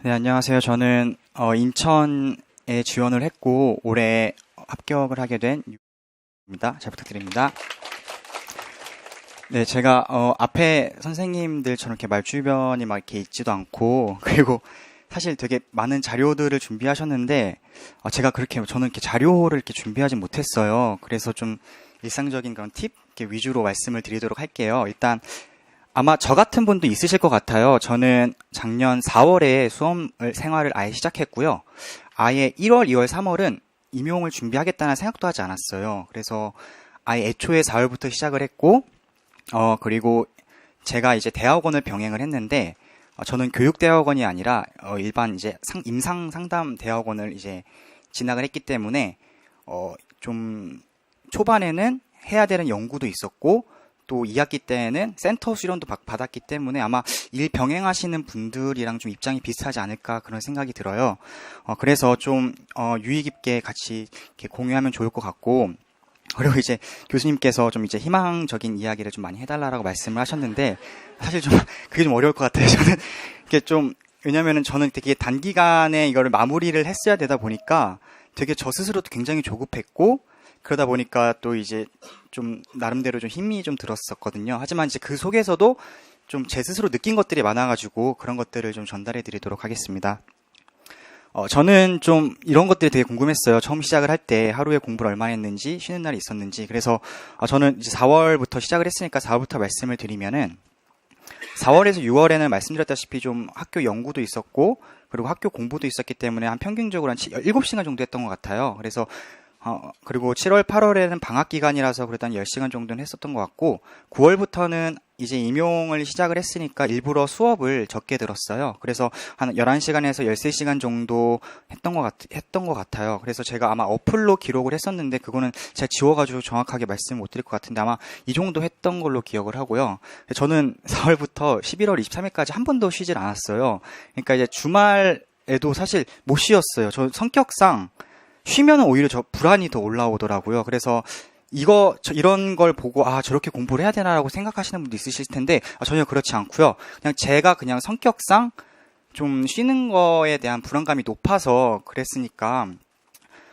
네, 안녕하세요. 저는 어, 인천에 지원을 했고 올해 합격을 하게 된 입니다. 잘 부탁드립니다. 네, 제가 어, 앞에 선생님들처럼 이렇게 말주변이 막 이렇게 있지도 않고 그리고 사실 되게 많은 자료들을 준비하셨는데 어, 제가 그렇게 저는 이렇게 자료를 이렇게 준비하지 못했어요. 그래서 좀 일상적인 그런 팁 위주로 말씀을 드리도록 할게요. 일단 아마 저 같은 분도 있으실 것 같아요. 저는 작년 4월에 수험 생활을 아예 시작했고요. 아예 1월, 2월, 3월은 임용을 준비하겠다는 생각도 하지 않았어요. 그래서 아예 애초에 4월부터 시작을 했고, 어, 그리고 제가 이제 대학원을 병행을 했는데, 어, 저는 교육대학원이 아니라, 어, 일반 이제 상, 임상 상담 대학원을 이제 진학을 했기 때문에, 어, 좀 초반에는 해야 되는 연구도 있었고, 또 2학기 때에는 센터 수련도 받았기 때문에 아마 일 병행하시는 분들이랑 좀 입장이 비슷하지 않을까 그런 생각이 들어요. 어, 그래서 좀 어, 유의 깊게 같이 공유하면 좋을 것 같고 그리고 이제 교수님께서 좀 이제 희망적인 이야기를 좀 많이 해달라고 말씀을 하셨는데 사실 좀 그게 좀 어려울 것 같아요. 저는 이게 좀 왜냐면은 저는 되게 단기간에 이거를 마무리를 했어야 되다 보니까 되게 저 스스로도 굉장히 조급했고 그러다 보니까 또 이제 좀 나름대로 좀 힘이 좀 들었었거든요. 하지만 이제 그 속에서도 좀 제 스스로 느낀 것들이 많아가지고 그런 것들을 좀 전달해 드리도록 하겠습니다. 어, 저는 좀 이런 것들이 되게 궁금했어요. 처음 시작을 할 때 하루에 공부를 얼마나 했는지, 쉬는 날이 있었는지. 그래서 어, 저는 이제 4월부터 시작을 했으니까 4월부터 말씀을 드리면은 4월에서 6월에는 말씀드렸다시피 좀 학교 연구도 있었고, 그리고 학교 공부도 있었기 때문에 한 평균적으로 한 7시간 정도 했던 것 같아요. 그래서 어, 그리고 7월, 8월에는 방학 기간이라서 한 10시간 정도는 했었던 것 같고, 9월부터는 이제 임용을 시작을 했으니까 일부러 수업을 적게 들었어요. 그래서 한 11시간에서 13시간 정도 했던 것 같, 했던 것 같아요. 그래서 제가 아마 어플로 기록을 했었는데, 그거는 제가 지워가지고 정확하게 말씀 못 드릴 것 같은데, 아마 이 정도 했던 걸로 기억을 하고요. 저는 4월부터 11월 23일까지 한 번도 쉬질 않았어요. 그러니까 이제 주말 에도 사실 못 쉬었어요. 저 성격상, 쉬면 오히려 저 불안이 더 올라오더라고요. 그래서 이거 이런 걸 보고 아 저렇게 공부를 해야 되나라고 생각하시는 분도 있으실 텐데 아, 전혀 그렇지 않고요. 그냥 제가 그냥 성격상 좀 쉬는 거에 대한 불안감이 높아서 그랬으니까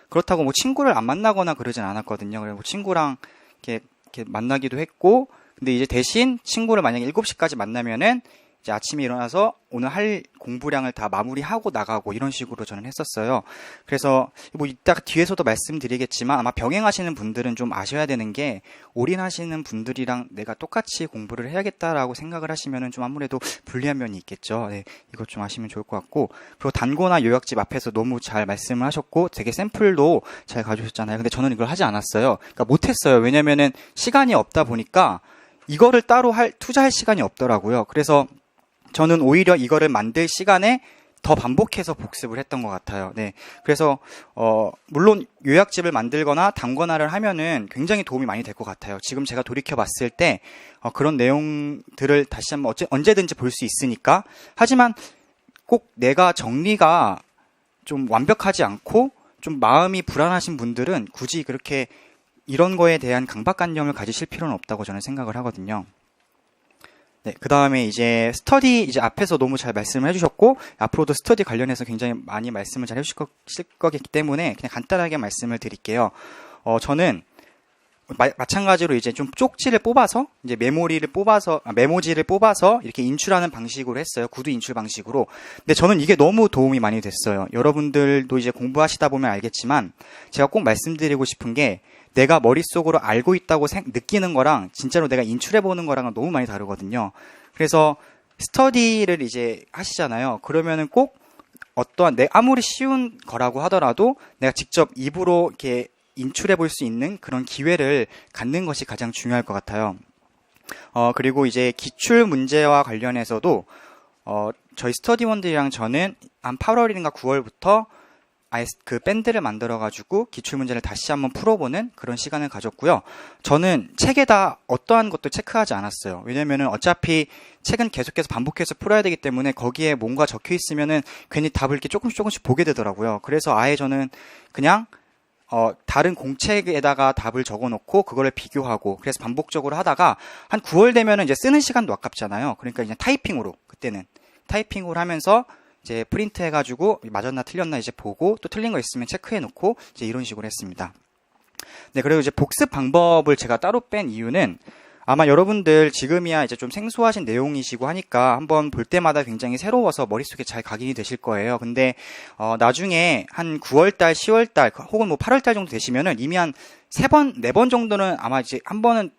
그렇다고 뭐 친구를 안 만나거나 그러진 않았거든요. 그리고 친구랑 이렇게, 이렇게 만나기도 했고 근데 이제 대신 친구를 만약에 7시까지 만나면은 이제 아침에 일어나서 오늘 할 공부량을 다 마무리하고 나가고 이런 식으로 저는 했었어요. 그래서 뭐 이따 뒤에서도 말씀드리겠지만 아마 병행하시는 분들은 좀 아셔야 되는 게 올인하시는 분들이랑 내가 똑같이 공부를 해야겠다라고 생각을 하시면은 좀 아무래도 불리한 면이 있겠죠. 네, 이것 좀 아시면 좋을 것 같고 그리고 단고나 요약집 앞에서 너무 잘 말씀을 하셨고 되게 샘플도 잘 가져오셨잖아요. 근데 저는 이걸 하지 않았어요. 그러니까 못했어요. 왜냐면은 시간이 없다 보니까 이거를 따로 할 투자할 시간이 없더라고요. 그래서 저는 오히려 이거를 만들 시간에 더 반복해서 복습을 했던 것 같아요. 네. 그래서, 어, 물론 요약집을 만들거나 담거나를 하면은 굉장히 도움이 많이 될 것 같아요. 지금 제가 돌이켜 봤을 때, 어, 그런 내용들을 다시 한번 어째, 언제든지 볼 수 있으니까. 하지만 꼭 내가 정리가 좀 완벽하지 않고 좀 마음이 불안하신 분들은 굳이 그렇게 이런 거에 대한 강박관념을 가지실 필요는 없다고 저는 생각을 하거든요. 네, 그 다음에 이제 스터디 이제 앞에서 너무 잘 말씀을 해주셨고 앞으로도 스터디 관련해서 굉장히 많이 말씀을 잘 해주실 거 기 때문에 그냥 간단하게 말씀을 드릴게요. 어, 저는 마, 마찬가지로 이제 좀 쪽지를 뽑아서 이제 메모리를 뽑아서 아, 메모지를 뽑아서 이렇게 인출하는 방식으로 했어요. 구두 인출 방식으로. 근데 저는 이게 너무 도움이 많이 됐어요. 여러분들도 이제 공부하시다 보면 알겠지만 제가 꼭 말씀드리고 싶은 게 내가 머릿속으로 알고 있다고 생, 느끼는 거랑 진짜로 내가 인출해 보는 거랑은 너무 많이 다르거든요. 그래서 스터디를 이제 하시잖아요. 그러면은 꼭 어떠한 내 아무리 쉬운 거라고 하더라도 내가 직접 입으로 이렇게 인출해 볼 수 있는 그런 기회를 갖는 것이 가장 중요할 것 같아요. 어, 그리고 이제 기출 문제와 관련해서도 어, 저희 스터디원들이랑 저는 한 8월인가 9월부터 아예 그 밴드를 만들어가지고 기출문제를 다시 한번 풀어보는 그런 시간을 가졌고요. 저는 책에다 어떠한 것도 체크하지 않았어요. 왜냐면은 어차피 책은 계속해서 반복해서 풀어야 되기 때문에 거기에 뭔가 적혀 있으면은 괜히 답을 이렇게 조금씩 조금씩 보게 되더라고요. 그래서 아예 저는 그냥 어, 다른 공책에다가 답을 적어 놓고 그거를 비교하고 그래서 반복적으로 하다가 한 9월 되면은 이제 쓰는 시간도 아깝잖아요. 그러니까 이제 타이핑으로 그때는 타이핑으로 하면서 이제 프린트 해가지고 맞았나 틀렸나 이제 보고 또 틀린 거 있으면 체크해 놓고 이제 이런 식으로 했습니다. 네, 그리고 이제 복습 방법을 제가 따로 뺀 이유는 아마 여러분들 지금이야 이제 좀 생소하신 내용이시고 하니까 한번 볼 때마다 굉장히 새로워서 머릿속에 잘 각인이 되실 거예요. 근데 어, 나중에 한 9월달, 10월달 혹은 뭐 8월달 정도 되시면은 이미 한 세 번, 네 번 정도는 아마 이제 한 번은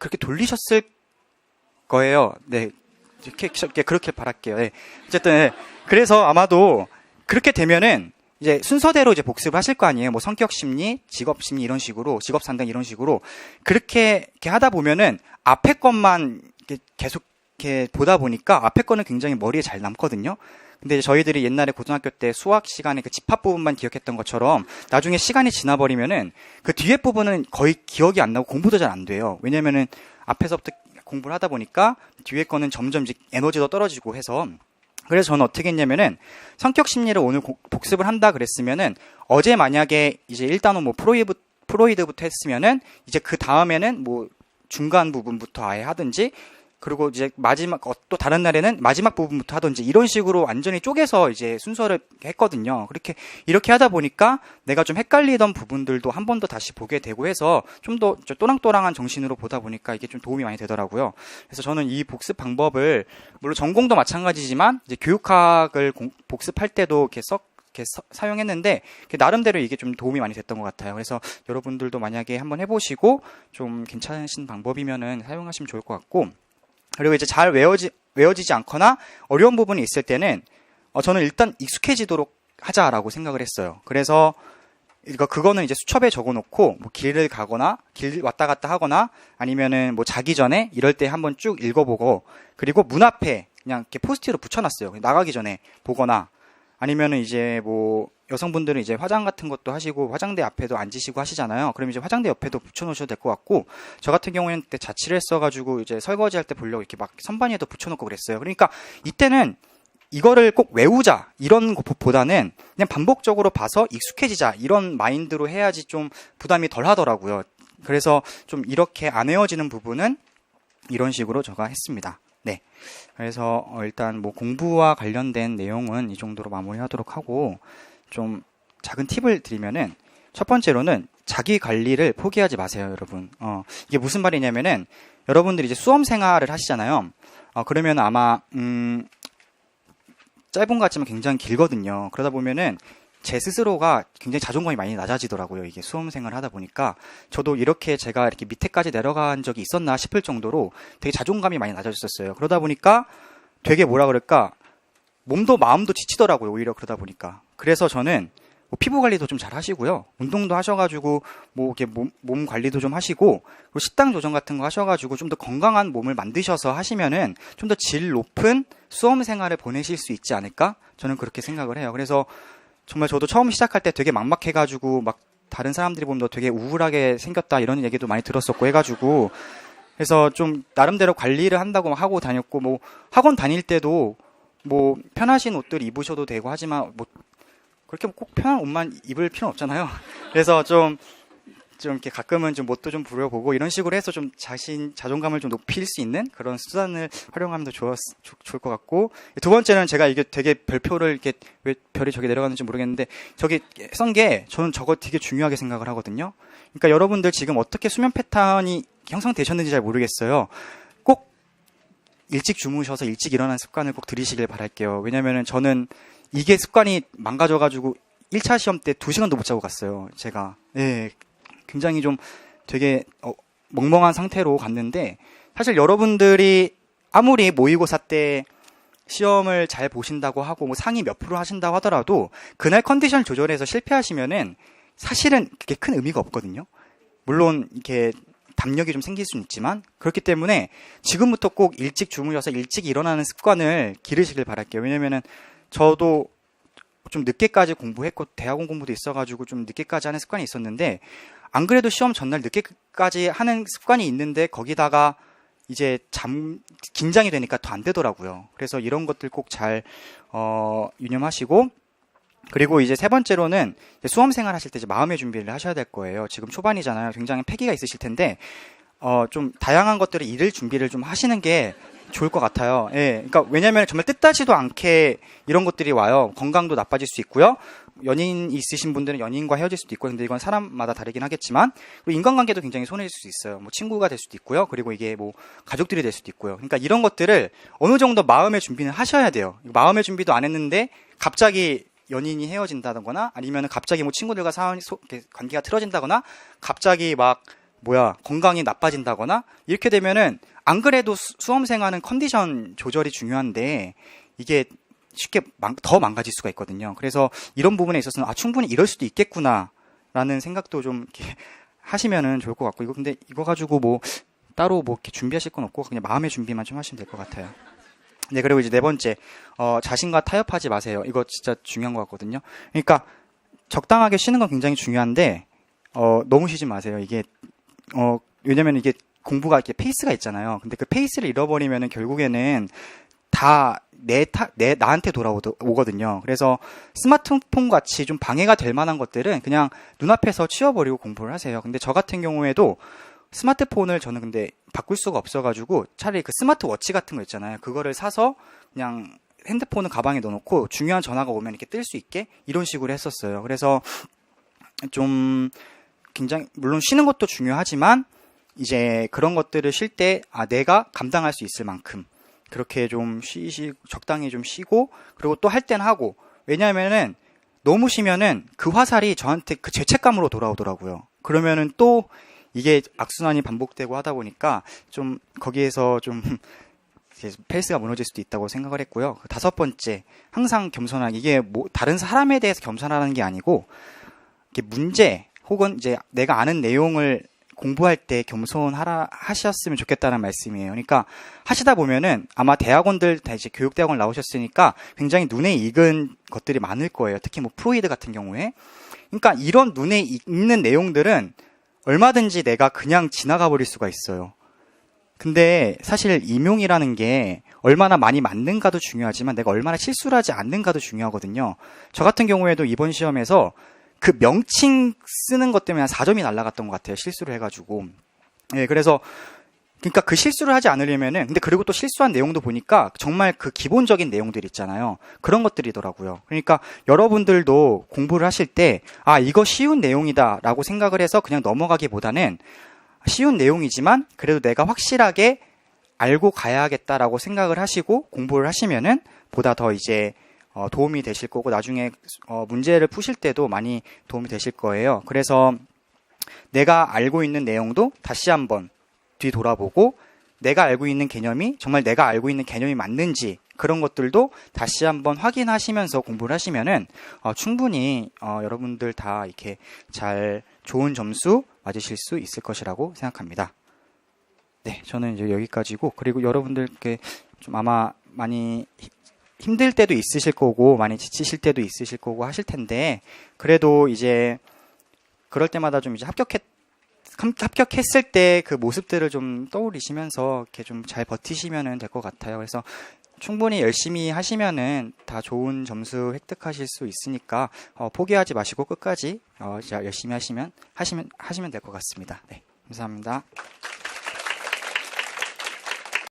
그렇게 돌리셨을 거예요. 네. 이렇게, 이렇게 그렇게 바랄게요. 네. 어쨌든 네. 그래서 아마도 그렇게 되면은 이제 순서대로 이제 복습을 하실 거 아니에요. 뭐 성격 심리, 직업 심리 이런 식으로 직업 상담 이런 식으로 그렇게 이렇게 하다 보면은 앞에 것만 계속 이렇게 보다 보니까 앞에 거는 굉장히 머리에 잘 남거든요. 근데 저희들이 옛날에 고등학교 때 수학 시간에 그 집합 부분만 기억했던 것처럼 나중에 시간이 지나버리면은 그 뒤에 부분은 거의 기억이 안 나고 공부도 잘 안 돼요. 왜냐면은 앞에서부터 공부를 하다 보니까 뒤에 거는 점점 이제 에너지도 떨어지고 해서 그래서 저는 어떻게 했냐면은 성격 심리를 오늘 고- 복습을 한다 그랬으면은 어제 만약에 이제 일단은 뭐 프로이드 프로이드부터 했으면은 이제 그 다음에는 뭐 중간 부분부터 아예 하든지 그리고 이제 마지막 어, 또 다른 날에는 마지막 부분부터 하든지 이런 식으로 완전히 쪼개서 이제 순서를 했거든요. 그렇게 이렇게 하다 보니까 내가 좀 헷갈리던 부분들도 한 번 더 다시 보게 되고 해서 좀 더 또랑또랑한 정신으로 보다 보니까 이게 좀 도움이 많이 되더라고요. 그래서 저는 이 복습 방법을 물론 전공도 마찬가지지만 이제 교육학을 공- 복습할 때도 이렇게 썩 이렇게 서- 사용했는데 나름대로 이게 좀 도움이 많이 됐던 것 같아요. 그래서 여러분들도 만약에 한번 해보시고 좀 괜찮으신 방법이면은 사용하시면 좋을 것 같고 그리고 이제 잘 외워지 외워지지 않거나 어려운 부분이 있을 때는 어, 저는 일단 익숙해지도록 하자라고 생각을 했어요. 그래서 이거 그거는 이제 수첩에 적어놓고 뭐 길을 가거나 길 왔다 갔다 하거나 아니면은 뭐 자기 전에 이럴 때 한번 쭉 읽어보고 그리고 문 앞에 그냥 이렇게 포스트로 붙여놨어요. 나가기 전에 보거나 아니면은 이제 뭐 여성분들은 이제 화장 같은 것도 하시고 화장대 앞에도 앉으시고 하시잖아요. 그럼 이제 화장대 옆에도 붙여놓으셔도 될 것 같고 저 같은 경우에는 그때 자취를 했어가지고 이제 설거지 할 때 보려고 이렇게 막 선반위에도 붙여놓고 그랬어요. 그러니까 이때는 이거를 꼭 외우자 이런 것보다는 그냥 반복적으로 봐서 익숙해지자 이런 마인드로 해야지 좀 부담이 덜 하더라고요. 그래서 좀 이렇게 안 외워지는 부분은 이런 식으로 제가 했습니다. 네. 그래서 어, 일단 뭐 공부와 관련된 내용은 이 정도로 마무리하도록 하고 좀 작은 팁을 드리면은 첫 번째로는 자기 관리를 포기하지 마세요, 여러분. 어, 이게 무슨 말이냐면은 여러분들이 이제 수험 생활을 하시잖아요. 어, 그러면 아마 음, 짧은 것 같지만 굉장히 길거든요. 그러다 보면은 제 스스로가 굉장히 자존감이 많이 낮아지더라고요. 이게 수험생활 하다 보니까 저도 이렇게 제가 이렇게 밑에까지 내려간 적이 있었나 싶을 정도로 되게 자존감이 많이 낮아졌었어요. 그러다 보니까 되게 뭐라 그럴까 몸도 마음도 지치더라고요. 오히려 그러다 보니까 그래서 저는 뭐 피부 관리도 좀 잘 하시고요. 운동도 하셔가지고 뭐 이렇게 몸, 몸 관리도 좀 하시고 그리고 식당 조정 같은 거 하셔가지고 좀 더 건강한 몸을 만드셔서 하시면은 좀 더 질 높은 수험 생활을 보내실 수 있지 않을까? 저는 그렇게 생각을 해요. 그래서 정말 저도 처음 시작할 때 되게 막막해가지고 막 다른 사람들이 보면 너 되게 우울하게 생겼다 이런 얘기도 많이 들었었고 해가지고 그래서 좀 나름대로 관리를 한다고 하고 다녔고 뭐 학원 다닐 때도 뭐 편하신 옷들 입으셔도 되고 하지만 뭐 그렇게 꼭 편한 옷만 입을 필요는 없잖아요. 그래서 좀, 좀 이렇게 가끔은 좀 멋도 좀 부려보고 이런 식으로 해서 좀 자신, 자존감을 좀 높일 수 있는 그런 수단을 활용하면 더 좋았, 좋, 좋을 것 같고. 두 번째는 제가 이게 되게 별표를 이렇게 왜 별이 저기 내려가는지 모르겠는데 저기 쓴 게 저는 저거 되게 중요하게 생각을 하거든요. 그러니까 여러분들 지금 어떻게 수면 패턴이 형성되셨는지 잘 모르겠어요. 꼭 일찍 주무셔서 일찍 일어나는 습관을 꼭 들이시길 바랄게요. 왜냐면은 저는 이게 습관이 망가져가지고 1차 시험 때 2시간도 못 자고 갔어요. 제가. 예. 굉장히 좀 되게 어, 멍멍한 상태로 갔는데 사실 여러분들이 아무리 모의고사 때 시험을 잘 보신다고 하고 뭐 상위 몇 프로 하신다고 하더라도 그날 컨디션 조절해서 실패하시면은 사실은 그게 큰 의미가 없거든요. 물론 이렇게 담력이 좀 생길 수는 있지만 그렇기 때문에 지금부터 꼭 일찍 주무셔서 일찍 일어나는 습관을 기르시길 바랄게요. 왜냐면은 저도 좀 늦게까지 공부했고 대학원 공부도 있어가지고 좀 늦게까지 하는 습관이 있었는데 안 그래도 시험 전날 늦게까지 하는 습관이 있는데 거기다가 이제 잠 긴장이 되니까 더 안 되더라고요. 그래서 이런 것들 꼭잘 어, 유념하시고 그리고 이제 세 번째로는 이제 수험 생활 하실 때 이제 마음의 준비를 하셔야 될 거예요. 지금 초반이잖아요. 굉장히 패기가 있으실 텐데 어, 좀 다양한 것들을 잃을 준비를 좀 하시는 게 좋을 것 같아요. 예. 그러니까 왜냐면 정말 뜻하지도 않게 이런 것들이 와요. 건강도 나빠질 수 있고요. 연인 있으신 분들은 연인과 헤어질 수도 있고 근데 이건 사람마다 다르긴 하겠지만 그리고 인간관계도 굉장히 손해질 수 있어요. 뭐 친구가 될 수도 있고요. 그리고 이게 뭐 가족들이 될 수도 있고요. 그러니까 이런 것들을 어느 정도 마음의 준비는 하셔야 돼요. 마음의 준비도 안 했는데 갑자기 연인이 헤어진다거나 아니면 갑자기 뭐 친구들과 이렇게 관계가 틀어진다거나 갑자기 막 뭐야 건강이 나빠진다거나 이렇게 되면은 안 그래도 수- 수험생활은 컨디션 조절이 중요한데 이게 쉽게 망- 더 망가질 수가 있거든요. 그래서 이런 부분에 있어서는 아 충분히 이럴 수도 있겠구나라는 생각도 좀 이렇게 하시면은 좋을 것 같고 이거 근데 이거 가지고 뭐 따로 뭐 이렇게 준비하실 건 없고 그냥 마음의 준비만 좀 하시면 될 것 같아요. 네 그리고 이제 네 번째 어, 자신과 타협하지 마세요. 이거 진짜 중요한 것 같거든요. 그러니까 적당하게 쉬는 건 굉장히 중요한데 어, 너무 쉬지 마세요. 이게 어, 왜냐면 이게 공부가 이렇게 페이스가 있잖아요. 근데 그 페이스를 잃어버리면은 결국에는 다 내 타, 내, 나한테 돌아오거든요. 그래서 스마트폰 같이 좀 방해가 될 만한 것들은 그냥 눈앞에서 치워버리고 공부를 하세요. 근데 저 같은 경우에도 스마트폰을 저는 근데 바꿀 수가 없어가지고 차라리 그 스마트워치 같은 거 있잖아요. 그거를 사서 그냥 핸드폰은 가방에 넣어놓고 중요한 전화가 오면 이렇게 뜰 수 있게 이런 식으로 했었어요. 그래서 좀 굉장히 물론 쉬는 것도 중요하지만 이제 그런 것들을 쉴 때 아 내가 감당할 수 있을 만큼 그렇게 좀 쉬시 적당히 좀 쉬고 그리고 또 할 땐 하고 왜냐하면은 너무 쉬면은 그 화살이 저한테 그 죄책감으로 돌아오더라고요. 그러면은 또 이게 악순환이 반복되고 하다 보니까 좀 거기에서 좀 페이스가 무너질 수도 있다고 생각을 했고요. 그 다섯 번째, 항상 겸손하게 이게 뭐 다른 사람에 대해서 겸손하는 게 아니고 이게 문제 혹은 이제 내가 아는 내용을 공부할 때 겸손하라 하셨으면 좋겠다는 말씀이에요. 그러니까 하시다 보면은 아마 대학원들 다 이제 교육대학원 나오셨으니까 굉장히 눈에 익은 것들이 많을 거예요. 특히 뭐 프로이드 같은 경우에. 그러니까 이런 눈에 익는 내용들은 얼마든지 내가 그냥 지나가 버릴 수가 있어요. 근데 사실 임용이라는 게 얼마나 많이 맞는가도 중요하지만 내가 얼마나 실수를 하지 않는가도 중요하거든요. 저 같은 경우에도 이번 시험에서 그 명칭 쓰는 것 때문에 한 4점이 날라갔던 것 같아요. 실수를 해가지고. 예, 그래서 그러니까 그 실수를 하지 않으려면은 근데 그리고 또 실수한 내용도 보니까 정말 그 기본적인 내용들 있잖아요. 그런 것들이더라고요. 그러니까 여러분들도 공부를 하실 때 아, 이거 쉬운 내용이다라고 생각을 해서 그냥 넘어가기보다는 쉬운 내용이지만 그래도 내가 확실하게 알고 가야겠다라고 생각을 하시고 공부를 하시면은 보다 더 이제 어, 도움이 되실 거고 나중에 어, 문제를 푸실 때도 많이 도움이 되실 거예요. 그래서 내가 알고 있는 내용도 다시 한번 뒤돌아보고 내가 알고 있는 개념이 정말 내가 알고 있는 개념이 맞는지 그런 것들도 다시 한번 확인하시면서 공부를 하시면은 어, 충분히 어, 여러분들 다 이렇게 잘 좋은 점수 맞으실 수 있을 것이라고 생각합니다. 네, 저는 이제 여기까지고 그리고 여러분들께 좀 아마 많이 히- 힘들 때도 있으실 거고 많이 지치실 때도 있으실 거고 하실 텐데 그래도 이제 그럴 때마다 좀 이제 합격했 함- 합격했을 때 그 모습들을 좀 떠올리시면서 이렇게 좀 잘 버티시면은 될것 같아요. 그래서 충분히 열심히 하시면은 다 좋은 점수 획득하실 수 있으니까 어, 포기하지 마시고 끝까지 어, 열심히 하시면 하시면 하시면 될 것 같습니다. 네, 감사합니다.